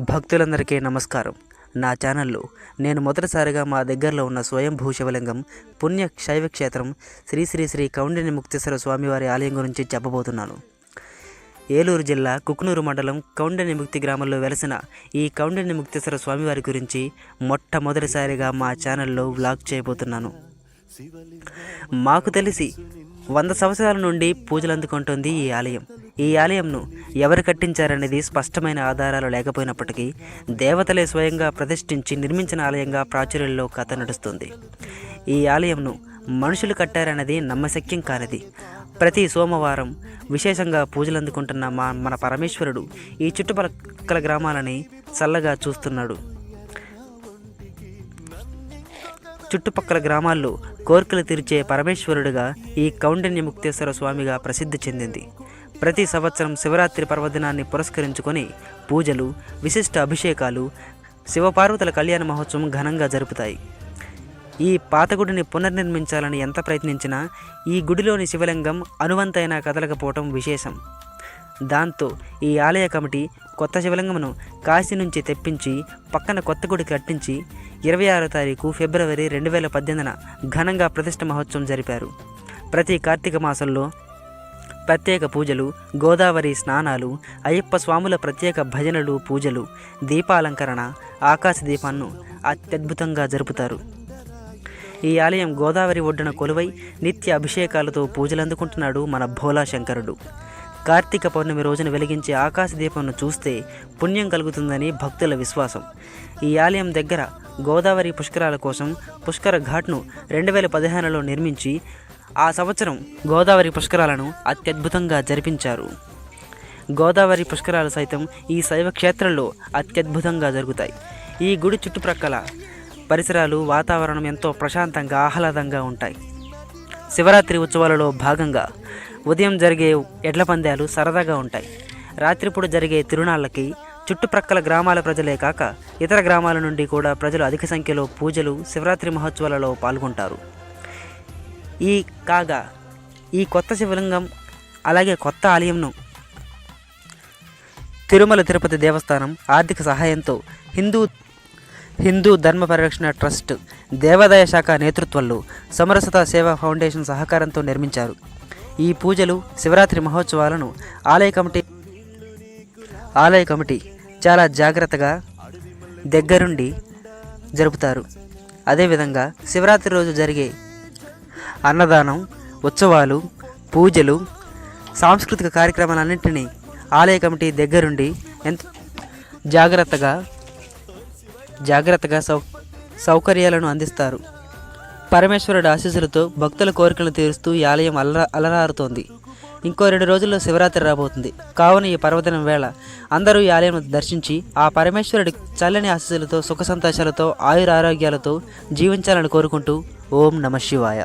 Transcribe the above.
భక్తులందరికీ నమస్కారం. నా ఛానల్లో నేను మొదటిసారిగా మా దగ్గరలో ఉన్న స్వయంభూ శివలింగం పుణ్య శైవ క్షేత్రం శ్రీ శ్రీ శ్రీ కౌండిని ముక్తేశ్వర స్వామివారి ఆలయం గురించి చెప్పబోతున్నాను. ఏలూరు జిల్లా కుకునూరు మండలం కౌండని ముక్తి గ్రామంలో వెలసిన ఈ కౌండని ముక్తేశ్వర స్వామివారి గురించి మొట్టమొదటిసారిగా మా ఛానల్లో వ్లాగ్ చేయబోతున్నాను. మాకు తెలిసి వంద సంవత్సరాల నుండి పూజలు అందుకుంటుంది ఈ ఆలయం. ఈ ఆలయంను ఎవరు కట్టించారనేది స్పష్టమైన ఆధారాలు లేకపోయినప్పటికీ దేవతలే స్వయంగా ప్రతిష్ఠించి నిర్మించిన ఆలయంగా ప్రాచుర్యంలో కథ నడుస్తుంది. ఈ ఆలయంను మనుషులు కట్టారన్నది నమ్మశక్యం కానిది. ప్రతి సోమవారం విశేషంగా పూజలు అందుకుంటున్న మా మన పరమేశ్వరుడు ఈ చుట్టుపక్కల గ్రామాలని చల్లగా చూస్తున్నాడు. చుట్టుపక్కల గ్రామాల్లో కోర్కెలు తీర్చే పరమేశ్వరుడుగా ఈ కౌండన్య ముక్తేశ్వర స్వామిగా ప్రసిద్ధి చెందింది. ప్రతి సంవత్సరం శివరాత్రి పర్వదినాన్ని పురస్కరించుకొని పూజలు విశిష్ట అభిషేకాలు శివపార్వతుల కళ్యాణ మహోత్సవం ఘనంగా జరుపుతాయి. ఈ పాత గుడిని పునర్నిర్మించాలని ఎంత ప్రయత్నించినా ఈ గుడిలోని శివలింగం అనువంతైనా కదలకపోవటం విశేషం. దాంతో ఈ ఆలయ కమిటీ కొత్త శివలింగమును కాశీ నుంచి తెప్పించి పక్కన కొత్త గుడి కట్టించి ఇరవై ఆరో తారీఖు ఫిబ్రవరి రెండు వేల పద్దెనిమిదిన ఘనంగా ప్రతిష్ట మహోత్సవం జరిపారు. ప్రతి కార్తీక మాసంలో ప్రత్యేక పూజలు గోదావరి స్నానాలు అయ్యప్ప స్వాముల ప్రత్యేక భజనలు పూజలు దీపాలంకరణ ఆకాశ దీపాన్ని అత్యద్భుతంగా జరుపుతారు. ఈ ఆలయం గోదావరి ఒడ్డున కొలువై నిత్య అభిషేకాలతో పూజలు అందుకుంటున్నాడు మన భోలా శంకరుడు. కార్తీక పౌర్ణమి రోజున వెలిగించే ఆకాశ దీపంను చూస్తే పుణ్యం కలుగుతుందని భక్తుల విశ్వాసం. ఈ ఆలయం దగ్గర గోదావరి పుష్కరాల కోసం పుష్కర ఘాట్ను రెండు వేల పదిహేనులో నిర్మించి ఆ సంవత్సరం గోదావరి పుష్కరాలను అత్యద్భుతంగా జరిపించారు. గోదావరి పుష్కరాలు సైతం ఈ శైవ క్షేత్రంలో అత్యద్భుతంగా జరుగుతాయి. ఈ గుడి చుట్టుప్రక్కల పరిసరాలు వాతావరణం ఎంతో ప్రశాంతంగా ఆహ్లాదంగా ఉంటాయి. శివరాత్రి ఉత్సవాలలో భాగంగా ఉదయం జరిగే ఎడ్ల పందాలు సరదాగా ఉంటాయి. రాత్రిపూట జరిగే తిరునాళ్ళకి చుట్టుప్రక్కల గ్రామాల ప్రజలే కాక ఇతర గ్రామాల నుండి కూడా ప్రజలు అధిక సంఖ్యలో పూజలు శివరాత్రి మహోత్సవాలలో పాల్గొంటారు. ఈ కాగా ఈ కొత్త శివలింగం అలాగే కొత్త ఆలయంను తిరుమల తిరుపతి దేవస్థానం ఆర్థిక సహాయంతో హిందూ హిందూ ధర్మ పరిరక్షణ ట్రస్ట్ దేవాదాయ శాఖ నేతృత్వంలో సమరసత సేవా ఫౌండేషన్ సహకారంతో నిర్మించారు. ఈ పూజలు శివరాత్రి మహోత్సవాలను ఆలయ కమిటీ ఆలయ కమిటీ చాలా జాగ్రత్తగా దగ్గరుండి జరుపుతారు. అదేవిధంగా శివరాత్రి రోజు జరిగే అన్నదానం ఉత్సవాలు పూజలు సాంస్కృతిక కార్యక్రమాలన్నింటినీ ఆలయ కమిటీ దగ్గరుండి ఎంత జాగ్రత్తగా జాగ్రత్తగా సౌ సౌకర్యాలను అందిస్తారు. పరమేశ్వరుడు ఆశీస్సులతో భక్తుల కోరికలను తీరుస్తూ ఈ ఆలయం అలరా అలరారుతోంది. ఇంకో రెండు రోజుల్లో శివరాత్రి రాబోతుంది. కావున ఈ పర్వదినం వేళ అందరూ ఈ ఆలయం దర్శించి ఆ పరమేశ్వరుడి చల్లని ఆశీస్సులతో సుఖ సంతోషాలతో ఆయుర ఆరోగ్యాలతో జీవించాలని కోరుకుంటూ ఓం నమ శివాయ.